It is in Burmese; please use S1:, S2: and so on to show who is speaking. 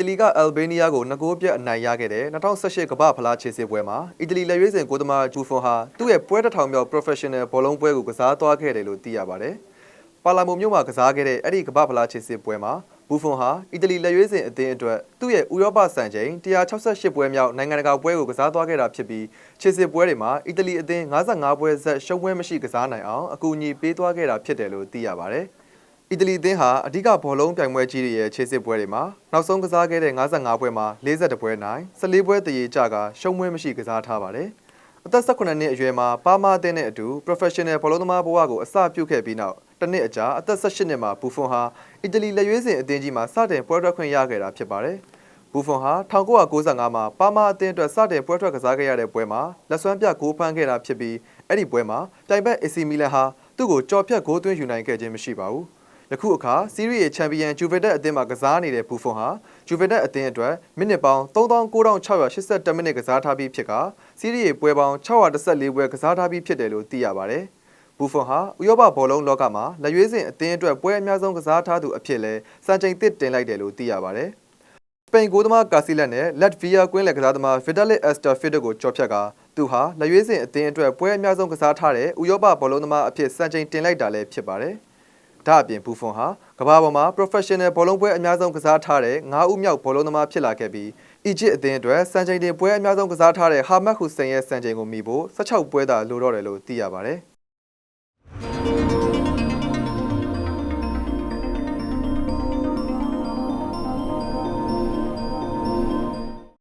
S1: တလီကအယ်ဘေးနီးယားကို2ဂိုးပြတ်အနိုင်ရခဲ့တဲ့2018ကမ္ဘာဖလားခြေစစ်ပွဲမှာအီတလီလက်ရွေးစင်ကိုသမားဂျူဖွန်ဟာသူ့ရဲ့ပွဲတစ်ထောင်မြောက် professional ဘောလုံးပွဲကိုကစားသွားခဲ့တယ်လို့သိရပါတယ်။ပါလာမိုမြို့မှာကစားခဲ့တဲ့အဲ့ဒီကမ္ဘာဖလားခြေစစ်ပွဲမှာဘူဖွန်ဟာအီတလီလက်ရွေးစင်အသင်းအတွက်သူ့ရဲ့ဥရောပစံချိန်168ပွဲမြောက်နိုင်ငံတကာပွဲကိုကစားသွားခဲ့တာဖြစ်ပြီးခြေစစ်ပွဲတွေမှာအီတလီအသင်း55ပွဲဆက်ရှုံးပွဲမရှိကစားနိုင်အောင်အကူအညီပေးသွားခဲ့တာဖြစ်တယ်လို့သိရပါတယ်။ အီတလီအသင်းဟာအဓိကဘောလုံးပြိုင်ပွဲကြီးတွေရဲ့ခြေစစ်ပွဲတွေမှာနောက်ဆုံးကစားခဲ့တဲ့55ပွဲမှာ42ပွဲနိုင်14ပွဲတရေကြကရှုံးပွဲမရှိကစားထားပါတယ်။အသက်18နှစ်အရွယ်မှာပါမာအသင်းနဲ့အတူ professional ဘောလုံးသမားဘဝကိုအစပြုခဲ့ပြီးနောက်တစ်နှစ်အကြာအသက်18နှစ်မှာဘူဖွန်ဟာအီတလီလက်ရွေးစင်အသင်းကြီးမှာစတင်ပွဲထွက်ခွင့်ရခဲ့တာဖြစ်ပါတယ်။ဘူဖွန်ဟာ1995မှာပါမာအသင်းအတွက်စတင်ပွဲထွက်ကစားခဲ့ရတဲ့ပွဲမှာလက်စွမ်းပြဂိုးဖမ်းခဲ့တာဖြစ်ပြီးအဲ့ဒီပွဲမှာပြိုင်ဘက် AC မီလန်ဟာသူ့ကိုကြော်ဖြတ်ဂိုးသွင်းယူနိုင်ခဲ့ခြင်းမရှိပါဘူး။ ယခုအခါစီးရီးရဲ့ချန်ပီယံဂျူဗင်တက်အသင်းမှာကစားနေတဲ့ဘူဖွန်ဟာဂျူဗင်တက်အသင်းအတွက်မိနစ်ပေါင်း39,682မိနစ်ကစားထားပြီးဖြစ်ကစီးရီးရဲ့ပွဲပေါင်း614ပွဲကစားထားပြီးဖြစ်တယ်လို့သိရပါတယ်။ဘူဖွန်ဟာဥရောပဘောလုံးလောကမှာလက်ရွေးစင်အသင်းအတွက်ပွဲအများဆုံးကစားထားသူအဖြစ်လဲစံချိန်သစ်တင်လိုက်တယ်လို့သိရပါတယ်။စပိန်ကိုသမားကာစီလက်နဲ့လက်ဗီယာကွင်းလက်ကစားသမားဗီတာလစ်အက်စတာဖီဒိုကိုကြော်ဖြတ်ကသူဟာလက်ရွေးစင်အသင်းအတွက်ပွဲအများဆုံးကစားထားတဲ့ဥရောပဘောလုံးသမားအဖြစ်စံချိန်တင်လိုက်တာလည်းဖြစ်ပါတယ်။ ဒါအပြင်ဘူဖွန်ဟာကမ္ဘာပေါ်မှာ professional ဘောလုံးပွဲအများဆုံးကစားထားတဲ့9ဦးမြောက်ဘောလုံးသမားဖြစ်လာခဲ့ပြီးအီဂျစ်အသင်းအတွက်စံချိန်တင်ပွဲအများဆုံးကစားထားတဲ့ဟာမတ်ဟူစိန်ရဲ့စံချိန်ကိုမီဖို့16ပွဲသာလိုတော့တယ်လို့သိရပါတယ်။